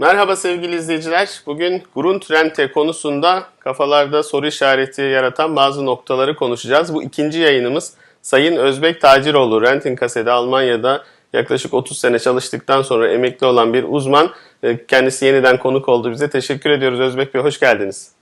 Merhaba sevgili izleyiciler. Bugün Grundrente konusunda kafalarda soru işareti yaratan bazı noktaları konuşacağız. Bu ikinci yayınımız Sayın Özbek Taciroğlu, Rentenkasse'de Almanya'da yaklaşık 30 sene çalıştıktan sonra emekli olan bir uzman. Ee, Kendisi yeniden konuk oldu bize. Teşekkür ediyoruz Özbek Bey, hoş geldiniz.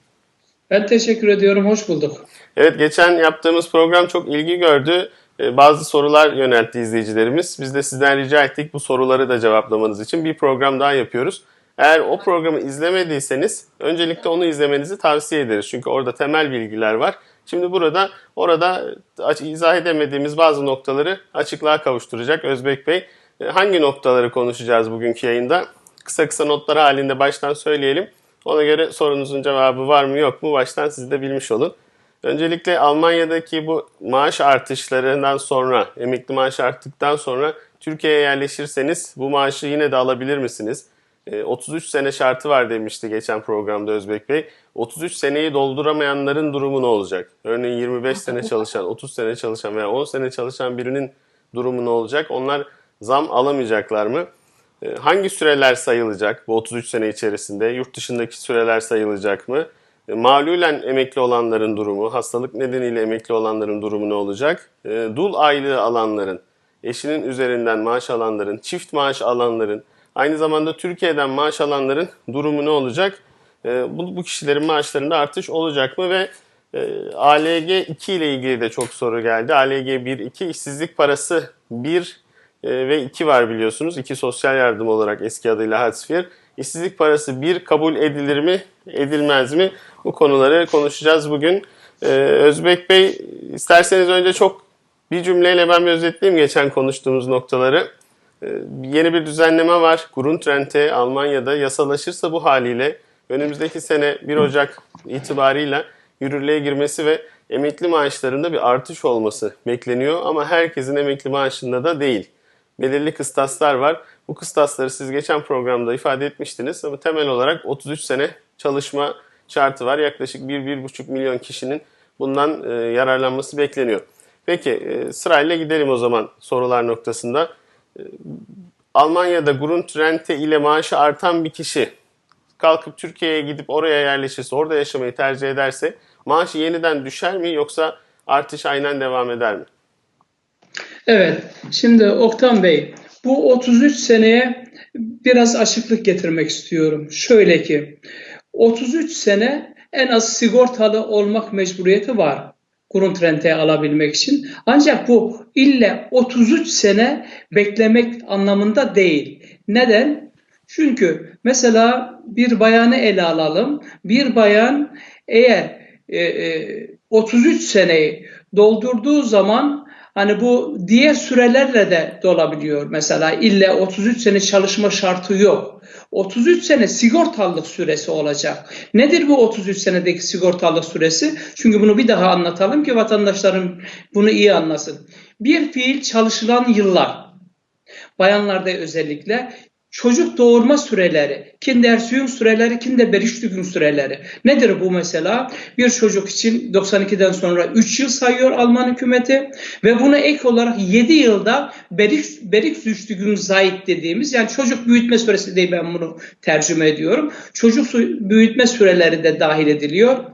Ben teşekkür ediyorum, hoş bulduk. Evet, geçen yaptığımız program çok ilgi gördü. Ee, Bazı sorular yöneltti izleyicilerimiz. Biz de sizden rica ettik bu soruları da cevaplamanız için bir program daha yapıyoruz. Eğer o programı izlemediyseniz öncelikle onu izlemenizi tavsiye ederiz. Çünkü orada temel bilgiler var. Şimdi burada orada izah edemediğimiz bazı noktaları açıklığa kavuşturacak Özbek Bey. E, Hangi noktaları konuşacağız bugünkü yayında? Kısa kısa notlar halinde baştan söyleyelim. Ona göre sorunuzun cevabı var mı yok mu baştan siz de bilmiş olun. Öncelikle Almanya'daki bu maaş artışlarından sonra, emekli maaş arttıktan sonra Türkiye'ye yerleşirseniz bu maaşı yine de alabilir misiniz? E, 33 sene şartı var demişti geçen programda Özbek Bey. 33 seneyi dolduramayanların durumu ne olacak? Örneğin 25 sene çalışan, 30 sene çalışan veya 10 sene çalışan birinin durumu ne olacak? Onlar zam alamayacaklar mı? E, Hangi süreler sayılacak bu 33 sene içerisinde? Yurt dışındaki süreler sayılacak mı? E, Malulen emekli olanların durumu, hastalık nedeniyle emekli olanların durumu ne olacak? E, Dul aylığı alanların, eşinin üzerinden maaş alanların, çift maaş alanların, aynı zamanda Türkiye'den maaş alanların durumu ne olacak? E, Bu, bu kişilerin maaşlarında artış olacak mı ve e, ALG 2 ile ilgili de çok soru geldi. ALG 1, 2 işsizlik parası 1 e, ve 2 var biliyorsunuz. 2 sosyal yardım olarak eski adıyla Hartz İşsizlik parası 1 kabul edilir mi, edilmez mi? Bu konuları konuşacağız bugün. E, Özbek Bey isterseniz önce çok bir cümleyle ben bir özetleyeyim geçen konuştuğumuz noktaları. E, Yeni bir düzenleme var. Grundrente Almanya'da yasalaşırsa bu haliyle önümüzdeki sene 1 Ocak itibarıyla yürürlüğe girmesi ve emekli maaşlarında bir artış olması bekleniyor ama herkesin emekli maaşında da değil. Belirli kıstaslar var. Bu kıstasları siz geçen programda ifade etmiştiniz ama temel olarak 33 sene çalışma şartı var. Yaklaşık 1-1,5 milyon kişinin bundan e, yararlanması bekleniyor. Peki e, sırayla gidelim o zaman sorular noktasında. Almanya'da Grundrente ile maaşı artan bir kişi kalkıp Türkiye'ye gidip oraya yerleşirse, orada yaşamayı tercih ederse maaşı yeniden düşer mi yoksa artış aynen devam eder mi? Evet, şimdi Oktan Bey, bu 33 seneye biraz açıklık getirmek istiyorum. Şöyle ki, 33 sene en az sigortalı olmak mecburiyeti var. Grundrente'yi alabilmek için. Ancak bu ille 33 sene beklemek anlamında değil. Neden? Çünkü mesela bir bayanı ele alalım. Bir bayan eğer e, e, 33 seneyi doldurduğu zaman hani bu diğer sürelerle de dolabiliyor. Mesela ille 33 sene çalışma şartı yok. 33 sene sigortalılık süresi olacak. Nedir bu 33 senedeki sigortalılık süresi? Çünkü bunu bir daha anlatalım ki vatandaşlarım bunu iyi anlasın. Bir fiil çalışılan yıllar. Bayanlarda özellikle çocuk doğurma süreleri, Kindersüyüm süreleri, Kinderberichtsügüm süreleri. Nedir bu mesela? Bir çocuk için 92'den sonra 3 yıl sayıyor Alman hükümeti ve buna ek olarak 7 yılda Berichtsügüm zayit dediğimiz yani çocuk büyütme süresi değil ben bunu tercüme ediyorum. Çocuk büyütme süreleri de dahil ediliyor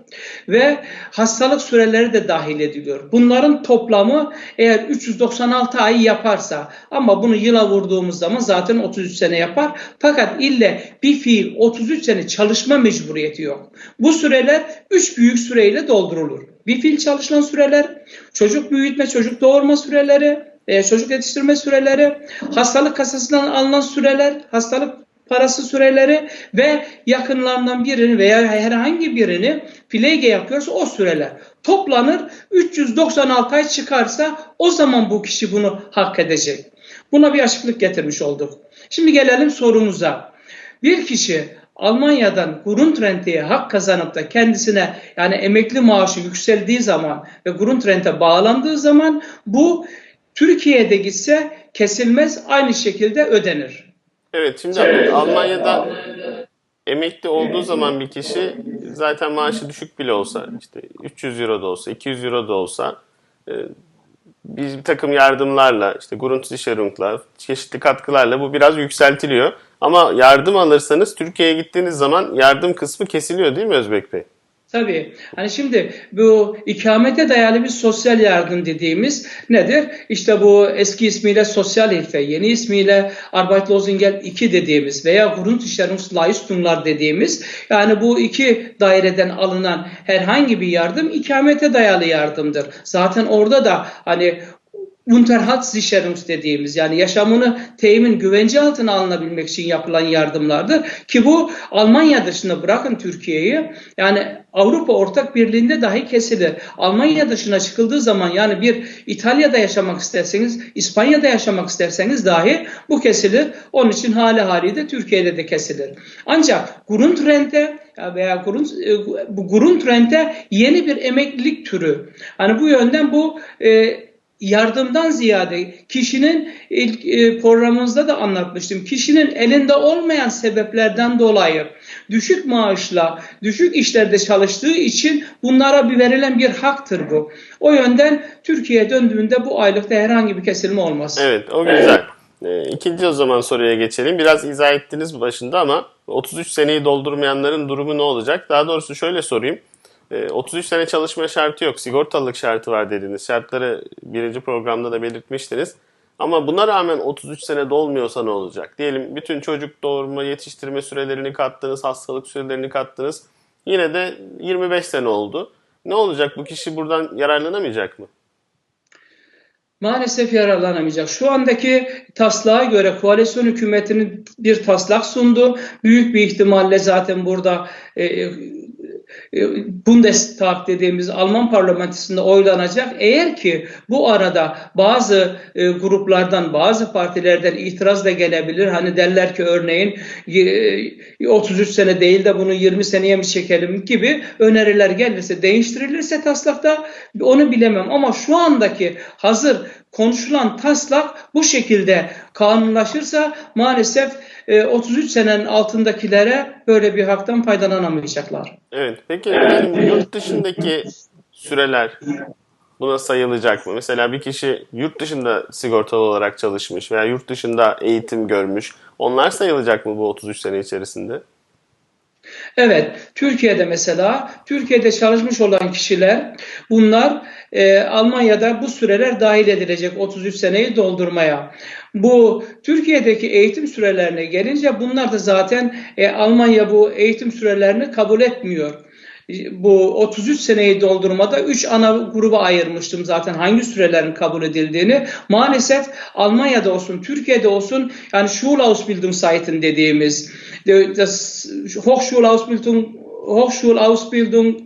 ve hastalık süreleri de dahil ediliyor. Bunların toplamı eğer 396 ay yaparsa ama bunu yıla vurduğumuz zaman zaten 33 sene yapar. Fakat ille bir fiil 33 sene çalışma mecburiyeti yok. Bu süreler 3 büyük süreyle doldurulur. Bir fiil çalışılan süreler, çocuk büyütme, çocuk doğurma süreleri, e, çocuk yetiştirme süreleri, hastalık kasasından alınan süreler, hastalık parası süreleri ve yakınlarından birini veya herhangi birini filege yapıyorsa o süreler toplanır 396 ay çıkarsa o zaman bu kişi bunu hak edecek. Buna bir açıklık getirmiş olduk. Şimdi gelelim sorumuza. Bir kişi Almanya'dan Grundrente'ye hak kazanıp da kendisine yani emekli maaşı yükseldiği zaman ve Grundrente bağlandığı zaman bu Türkiye'de gitse kesilmez aynı şekilde ödenir. Evet şimdi Almanya'da emekli olduğu zaman bir kişi zaten maaşı düşük bile olsa işte 300 euro da olsa 200 euro da olsa e, bir takım yardımlarla işte Grundsicherung'la çeşitli katkılarla bu biraz yükseltiliyor. Ama yardım alırsanız Türkiye'ye gittiğiniz zaman yardım kısmı kesiliyor değil mi Özbek Bey? Tabii. Hani şimdi bu ikamete dayalı bir sosyal yardım dediğimiz nedir? İşte bu eski ismiyle sosyal hilfe, yeni ismiyle Arbeitslosengeld 2 dediğimiz veya Grundsicherungsleistunglar dediğimiz yani bu iki daireden alınan herhangi bir yardım ikamete dayalı yardımdır. Zaten orada da hani Unterhaltssicherungs dediğimiz yani yaşamını temin güvence altına alınabilmek için yapılan yardımlardır ki bu Almanya dışında bırakın Türkiye'yi yani Avrupa Ortak Birliği'nde dahi kesilir. Almanya dışına çıkıldığı zaman yani bir İtalya'da yaşamak isterseniz, İspanya'da yaşamak isterseniz dahi bu kesilir. Onun için hali haliyle Türkiye'de de kesilir. Ancak Grundrente veya Grund, bu Grundrente yeni bir emeklilik türü. Hani bu yönden bu e, yardımdan ziyade kişinin ilk e, programımızda da anlatmıştım. Kişinin elinde olmayan sebeplerden dolayı düşük maaşla, düşük işlerde çalıştığı için bunlara bir verilen bir haktır bu. O yönden Türkiye'ye döndüğünde bu aylıkta herhangi bir kesilme olmaz. Evet, o güzel. E, İkinci o zaman soruya geçelim. Biraz izah ettiniz başında ama 33 seneyi doldurmayanların durumu ne olacak? Daha doğrusu şöyle sorayım. 33 sene çalışma şartı yok. Sigortalılık şartı var dediniz. Şartları birinci programda da belirtmiştiniz. Ama buna rağmen 33 sene dolmuyorsa ne olacak? Diyelim bütün çocuk doğurma, yetiştirme sürelerini kattınız, hastalık sürelerini kattınız. Yine de 25 sene oldu. Ne olacak? Bu kişi buradan yararlanamayacak mı? Maalesef yararlanamayacak. Şu andaki taslağa göre koalisyon hükümetinin bir taslak sundu. Büyük bir ihtimalle zaten burada e, Bundestag dediğimiz Alman parlamentosunda oylanacak. Eğer ki bu arada bazı e, gruplardan, bazı partilerden itiraz da gelebilir. Hani derler ki örneğin e, 33 sene değil de bunu 20 seneye mi çekelim gibi öneriler gelirse, değiştirilirse taslakta onu bilemem. Ama şu andaki hazır konuşulan taslak bu şekilde kanunlaşırsa maalesef 33 senenin altındakilere böyle bir haktan faydalanamayacaklar. Evet. Peki yani yurt dışındaki süreler buna sayılacak mı? Mesela bir kişi yurt dışında sigortalı olarak çalışmış veya yurt dışında eğitim görmüş. Onlar sayılacak mı bu 33 sene içerisinde? Evet, Türkiye'de mesela Türkiye'de çalışmış olan kişiler bunlar e, Almanya'da bu süreler dahil edilecek 33 seneyi doldurmaya. Bu Türkiye'deki eğitim sürelerine gelince bunlar da zaten e, Almanya bu eğitim sürelerini kabul etmiyor bu 33 seneyi doldurmada 3 ana gruba ayırmıştım zaten hangi sürelerin kabul edildiğini. Maalesef Almanya'da olsun, Türkiye'de olsun yani Schulausbildungszeiten dediğimiz das Hochschulausbildung Hochschulausbildung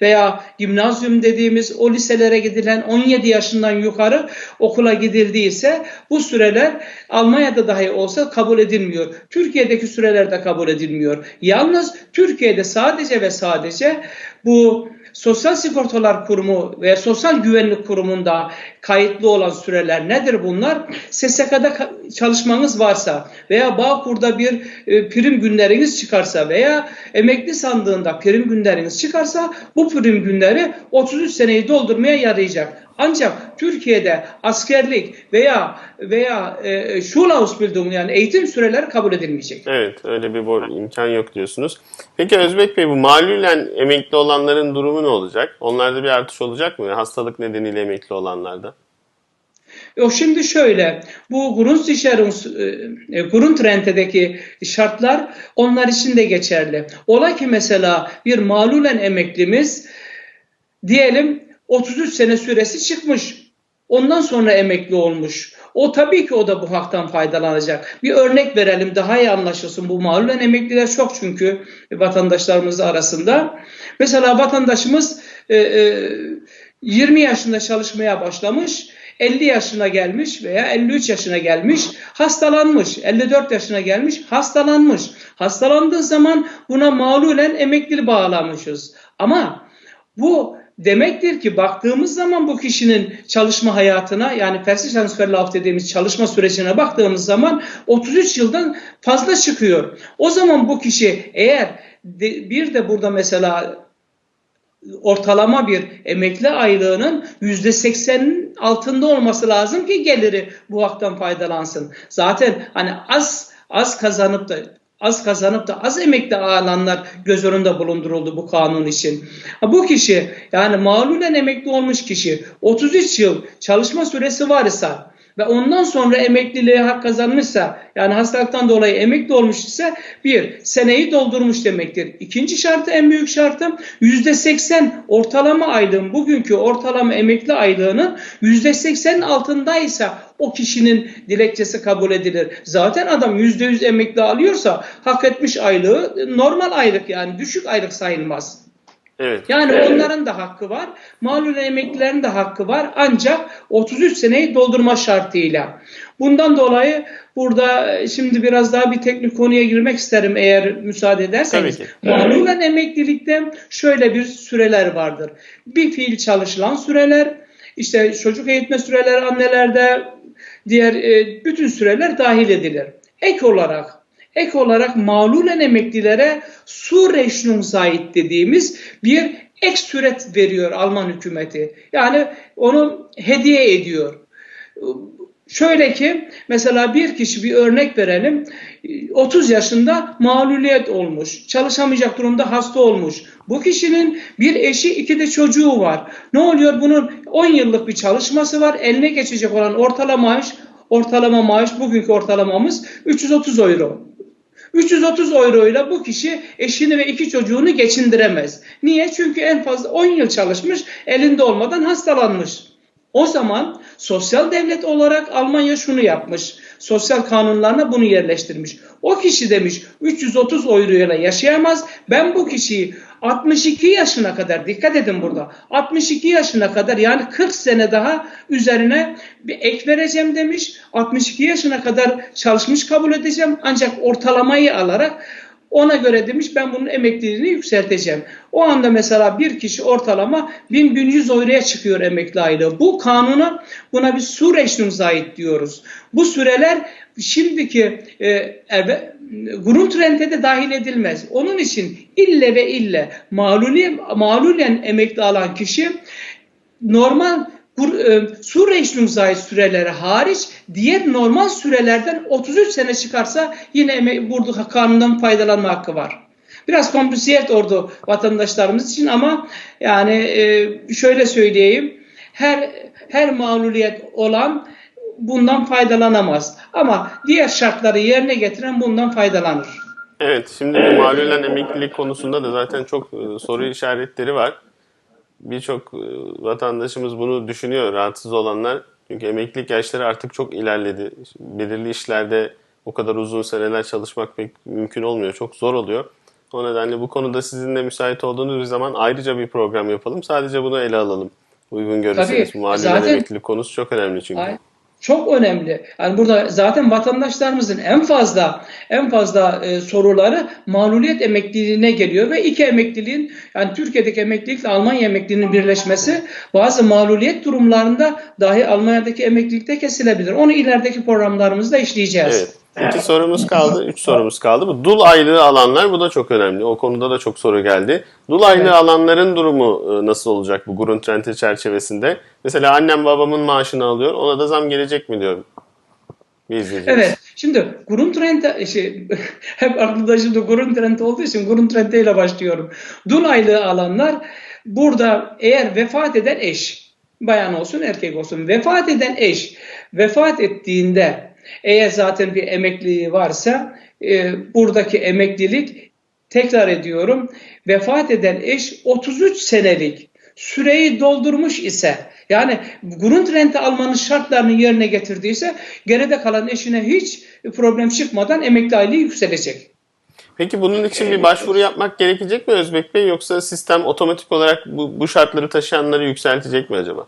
veya gimnazyum dediğimiz o liselere gidilen 17 yaşından yukarı okula gidildiyse bu süreler Almanya'da dahi olsa kabul edilmiyor. Türkiye'deki süreler de kabul edilmiyor. Yalnız Türkiye'de sadece ve sadece bu Sosyal Sigortalar Kurumu ve Sosyal Güvenlik Kurumu'nda kayıtlı olan süreler nedir bunlar? SSK'da çalışmanız varsa veya Bağkur'da bir e, prim günleriniz çıkarsa veya emekli sandığında prim günleriniz çıkarsa bu prim günleri 33 seneyi doldurmaya yarayacak. Ancak Türkiye'de askerlik veya veya e, Schulausbildung yani eğitim süreleri kabul edilmeyecek. Evet öyle bir imkan yok diyorsunuz. Peki Özbek Bey bu malulen emekli olanların durumu ne olacak? Onlarda bir artış olacak mı? Hastalık nedeniyle emekli olanlarda? O şimdi şöyle, bu Grundsicherungs, e, Grundrente'deki şartlar onlar için de geçerli. Ola ki mesela bir malulen emeklimiz diyelim 33 sene süresi çıkmış. Ondan sonra emekli olmuş. O tabii ki o da bu haktan faydalanacak. Bir örnek verelim daha iyi anlaşılsın. Bu malulen emekliler çok çünkü vatandaşlarımız arasında. Mesela vatandaşımız 20 yaşında çalışmaya başlamış. 50 yaşına gelmiş veya 53 yaşına gelmiş, hastalanmış, 54 yaşına gelmiş, hastalanmış. Hastalandığı zaman buna malulen emekli bağlamışız. Ama bu demektir ki baktığımız zaman bu kişinin çalışma hayatına yani Versicherungsverlauf dediğimiz çalışma sürecine baktığımız zaman 33 yıldan fazla çıkıyor. O zaman bu kişi eğer bir de burada mesela ortalama bir emekli aylığının yüzde seksenin altında olması lazım ki geliri bu haktan faydalansın. Zaten hani az az kazanıp da az kazanıp da az emekli alanlar göz önünde bulunduruldu bu kanun için. Bu kişi yani mağlulen emekli olmuş kişi 33 yıl çalışma süresi varsa ve ondan sonra emekliliğe hak kazanmışsa yani hastalıktan dolayı emekli olmuş ise bir seneyi doldurmuş demektir. İkinci şartı en büyük şartım %80 ortalama aylığın bugünkü ortalama emekli aylığının %80 altındaysa o kişinin dilekçesi kabul edilir. Zaten adam %100 emekli alıyorsa hak etmiş aylığı normal aylık yani düşük aylık sayılmaz. Evet. Yani onların da hakkı var. Malul emeklilerin de hakkı var. Ancak 33 seneyi doldurma şartıyla. Bundan dolayı burada e, şimdi biraz daha bir teknik konuya girmek isterim eğer müsaade ederseniz. Malulen emeklilikte şöyle bir süreler vardır. Bir fiil çalışılan süreler, işte çocuk eğitme süreleri annelerde, diğer e, bütün süreler dahil edilir. Ek olarak ek olarak mağlulen emeklilere Surrechnungszeit dediğimiz bir ek süret veriyor Alman hükümeti. Yani onu hediye ediyor. Şöyle ki mesela bir kişi bir örnek verelim. 30 yaşında mağluliyet olmuş çalışamayacak durumda hasta olmuş. Bu kişinin bir eşi iki de çocuğu var. Ne oluyor? Bunun 10 yıllık bir çalışması var. Eline geçecek olan ortalama maaş ortalama maaş bugünkü ortalamamız 330 euro 330 euro ile bu kişi eşini ve iki çocuğunu geçindiremez. Niye? Çünkü en fazla 10 yıl çalışmış, elinde olmadan hastalanmış. O zaman sosyal devlet olarak Almanya şunu yapmış. Sosyal kanunlarına bunu yerleştirmiş. O kişi demiş 330 euro ile yaşayamaz. Ben bu kişiyi 62 yaşına kadar dikkat edin burada. 62 yaşına kadar yani 40 sene daha üzerine bir ek vereceğim demiş. 62 yaşına kadar çalışmış kabul edeceğim. Ancak ortalamayı alarak ona göre demiş ben bunun emekliliğini yükselteceğim. O anda mesela bir kişi ortalama 1000-1100 euroya çıkıyor emekli aylığı. Bu kanuna buna bir Surrechnungszeit diyoruz. Bu süreler şimdiki e, eve, Grundrente de dahil edilmez. Onun için ille ve ille mağlulen, mağlulen emekli alan kişi normal e, Surrechnungszeit süreleri hariç diğer normal sürelerden 33 sene çıkarsa yine burada kanundan faydalanma hakkı var. Biraz komplike oldu vatandaşlarımız için ama yani e, şöyle söyleyeyim her her mağluliyet olan bundan faydalanamaz. Ama diğer şartları yerine getiren bundan faydalanır. Evet, şimdi bu mağlulen emeklilik konusunda da zaten çok e, soru işaretleri var. Birçok e, vatandaşımız bunu düşünüyor, rahatsız olanlar. Çünkü emeklilik yaşları artık çok ilerledi. Belirli işlerde o kadar uzun seneler çalışmak pek mümkün olmuyor, çok zor oluyor. O nedenle bu konuda sizinle müsait olduğunuz bir zaman ayrıca bir program yapalım. Sadece bunu ele alalım. Uygun görürseniz. Tabii, Mağlulen zaten- emeklilik konusu çok önemli çünkü. Ay, Çok önemli. Yani burada zaten vatandaşlarımızın en fazla en fazla e, soruları mağluliyet emekliliğine geliyor ve iki emekliliğin yani Türkiye'deki emeklilikle Almanya emekliliğinin birleşmesi bazı mağluliyet durumlarında dahi Almanya'daki emeklilikte kesilebilir. Onu ilerideki programlarımızda işleyeceğiz. Evet. İki sorumuz kaldı, üç sorumuz kaldı. Bu dul aylığı alanlar bu da çok önemli. O konuda da çok soru geldi. Dul aylığı Evet. alanların durumu e, nasıl olacak bu Grundrente çerçevesinde? Mesela annem babamın maaşını alıyor, ona da zam gelecek mi diyorum. Bir izleyicimiz. Evet. Şimdi Grundrente şey, hep aklımda şimdi Grundrente olduğu için Grundrente ile başlıyorum. Dul aylığı alanlar burada eğer vefat eden eş bayan olsun erkek olsun vefat eden eş vefat ettiğinde eğer zaten bir emekliliği varsa e, buradaki emeklilik tekrar ediyorum vefat eden eş 33 senelik süreyi doldurmuş ise yani Grundrente almanın şartlarını yerine getirdiyse geride kalan eşine hiç problem çıkmadan emekli aylığı yükselecek. Peki bunun için bir başvuru yapmak gerekecek mi Özbek Bey yoksa sistem otomatik olarak bu, bu şartları taşıyanları yükseltecek mi acaba?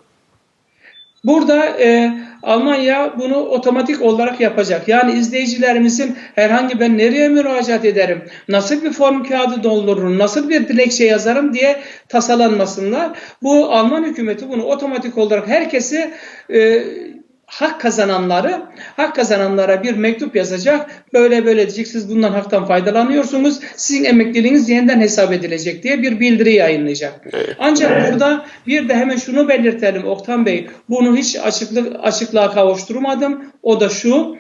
Burada e, Almanya bunu otomatik olarak yapacak. Yani izleyicilerimizin herhangi ben nereye müracaat ederim, nasıl bir form kağıdı doldururum, nasıl bir dilekçe yazarım diye tasalanmasınlar. Bu Alman hükümeti bunu otomatik olarak herkesi e, hak kazananları, hak kazananlara bir mektup yazacak. Böyle böyle diyecek siz bundan haktan faydalanıyorsunuz. Sizin emekliliğiniz yeniden hesap edilecek diye bir bildiri yayınlayacak. Ancak burada bir de hemen şunu belirtelim Oktan Bey. Bunu hiç açıklık, açıklığa kavuşturmadım. O da şu.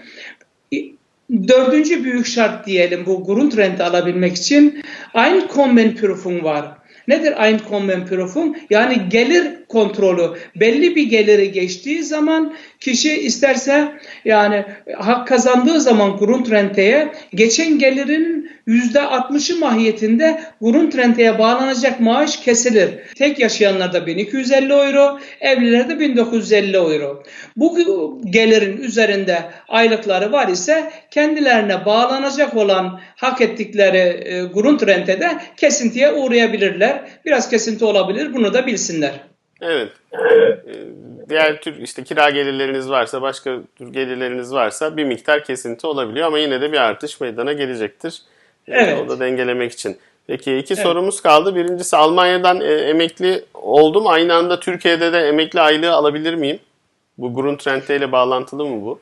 dördüncü büyük şart diyelim bu Grundrente alabilmek için Einkommenprüfung var. Nedir Einkommenprüfung? Yani gelir kontrolü. Belli bir geliri geçtiği zaman kişi isterse yani hak kazandığı zaman Grundrente'ye geçen gelirinin %60'ı mahiyetinde Grundrente'ye bağlanacak maaş kesilir. Tek yaşayanlarda 1250 euro, evlilerde 1950 euro. Bu gelirin üzerinde aylıkları var ise kendilerine bağlanacak olan hak ettikleri e, Grundrente'de kesintiye uğrayabilirler. Biraz kesinti olabilir bunu da bilsinler. Evet. Ee, Diğer tür işte kira gelirleriniz varsa, başka tür gelirleriniz varsa bir miktar kesinti olabiliyor ama yine de bir artış meydana gelecektir. Ee, Evet. O da dengelemek için. Peki iki sorumuz kaldı. Birincisi Almanya'dan e, emekli oldum. Aynı anda Türkiye'de de emekli aylığı alabilir miyim? Bu Grundrente ile bağlantılı mı bu?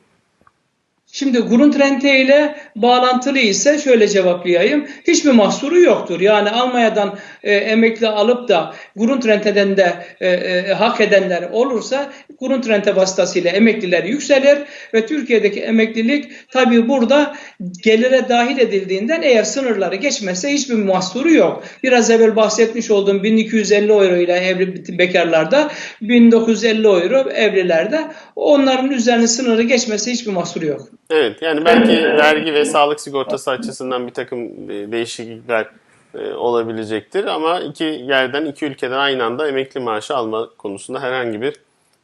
Şimdi Grundrente ile bağlantılı ise şöyle cevaplayayım. Hiçbir mahsuru yoktur. Yani Almanya'dan e, emekli alıp da Grundrente'den de e, e, hak edenler olursa Grundrente vasıtasıyla emekliler yükselir ve Türkiye'deki emeklilik tabii burada gelire dahil edildiğinden eğer sınırları geçmezse hiçbir mahsuru yok. Biraz evvel bahsetmiş olduğum 1250 euro ile evli bekarlarda 1950 euro evlilerde onların üzerine sınırı geçmesi hiçbir mahsuru yok. Evet yani belki vergi ve sağlık sigortası açısından bir takım e, değişiklikler e, olabilecektir ama iki yerden iki ülkeden aynı anda emekli maaşı alma konusunda herhangi bir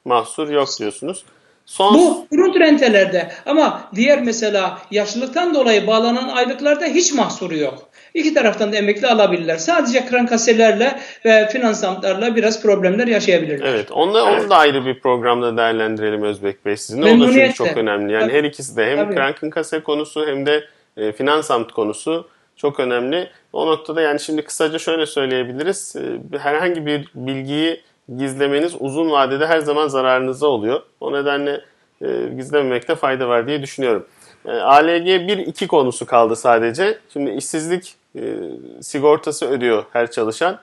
mahsur yok diyorsunuz. Son Bu Grundrentelerde ama diğer mesela yaşlılıktan dolayı bağlanan aylıklarda hiç mahsuru yok. İki taraftan da emekli alabilirler. Sadece krankaselerle ve finansantlarla biraz problemler yaşayabilirler. Evet, onu, onu da ayrı bir programda değerlendirelim Özbek Bey sizinle. O da çünkü çok önemli. Yani Tabii. her ikisi de hem Tabii. Krankenkasse konusu hem de e, Finansamt konusu çok önemli. O noktada yani şimdi kısaca şöyle söyleyebiliriz. E, herhangi bir bilgiyi gizlemeniz uzun vadede her zaman zararınıza oluyor. O nedenle e, gizlememekte fayda var diye düşünüyorum. E, ALG 1-2 konusu kaldı sadece. Şimdi işsizlik e, sigortası ödüyor her çalışan.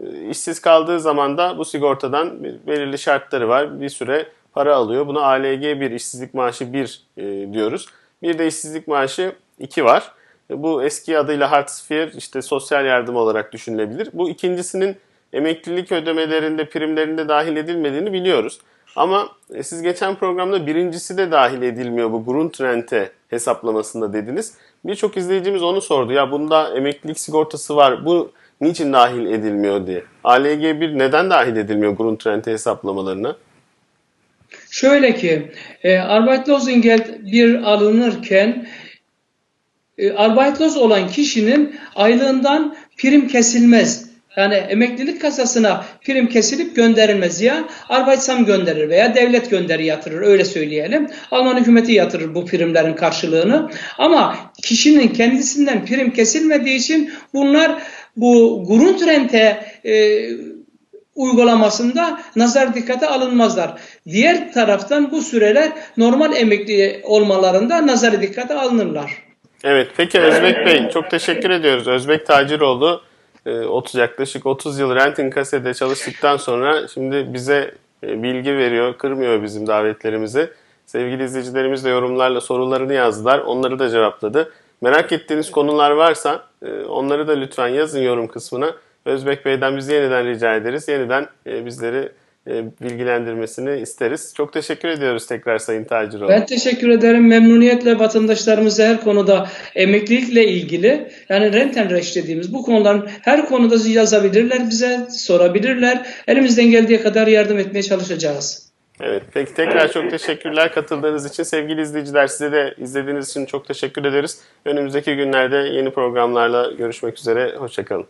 E, İşsiz kaldığı zaman da bu sigortadan belirli şartları var. Bir süre para alıyor. Buna ALG 1, işsizlik maaşı 1 e, diyoruz. Bir de işsizlik maaşı 2 var. E, Bu eski adıyla Hartz-IV işte sosyal yardım olarak düşünülebilir. Bu ikincisinin emeklilik ödemelerinde, primlerinde dahil edilmediğini biliyoruz. Ama e, siz geçen programda birincisi de dahil edilmiyor bu Grundrente hesaplamasında dediniz. Birçok izleyicimiz onu sordu. Ya bunda emeklilik sigortası var. Bu niçin dahil edilmiyor diye. ALG 1 neden dahil edilmiyor Grundrente hesaplamalarına? Şöyle ki e, Arbeitslosengeld bir alınırken e, Arbeitlos olan kişinin aylığından prim kesilmez. Yani emeklilik kasasına prim kesilip gönderilmez ya Arbeitsam gönderir veya devlet gönderi yatırır öyle söyleyelim. Alman hükümeti yatırır bu primlerin karşılığını. Ama kişinin kendisinden prim kesilmediği için bunlar bu Grundrente e, uygulamasında nazar dikkate alınmazlar. Diğer taraftan bu süreler normal emekli olmalarında nazar dikkate alınırlar. Evet peki Özbek Bey çok teşekkür ediyoruz. Özbek Taciroğlu 30 yaklaşık 30 yıl Rentinkase'de çalıştıktan sonra şimdi bize e, bilgi veriyor, kırmıyor bizim davetlerimizi. Sevgili izleyicilerimiz de yorumlarla sorularını yazdılar. Onları da cevapladı. Merak ettiğiniz konular varsa e, onları da lütfen yazın yorum kısmına. Özbek Bey'den biz yeniden rica ederiz. Yeniden e, bizleri bilgilendirmesini isteriz. Çok teşekkür ediyoruz tekrar Sayın Taciroğlu. Ben teşekkür ederim. Memnuniyetle vatandaşlarımıza her konuda emeklilikle ilgili yani Rentenrecht dediğimiz bu konuların her konuda yazabilirler bize, sorabilirler. Elimizden geldiği kadar yardım etmeye çalışacağız. Evet, peki tekrar çok teşekkürler katıldığınız için. Sevgili izleyiciler size de izlediğiniz için çok teşekkür ederiz. Önümüzdeki günlerde yeni programlarla görüşmek üzere. Hoşçakalın.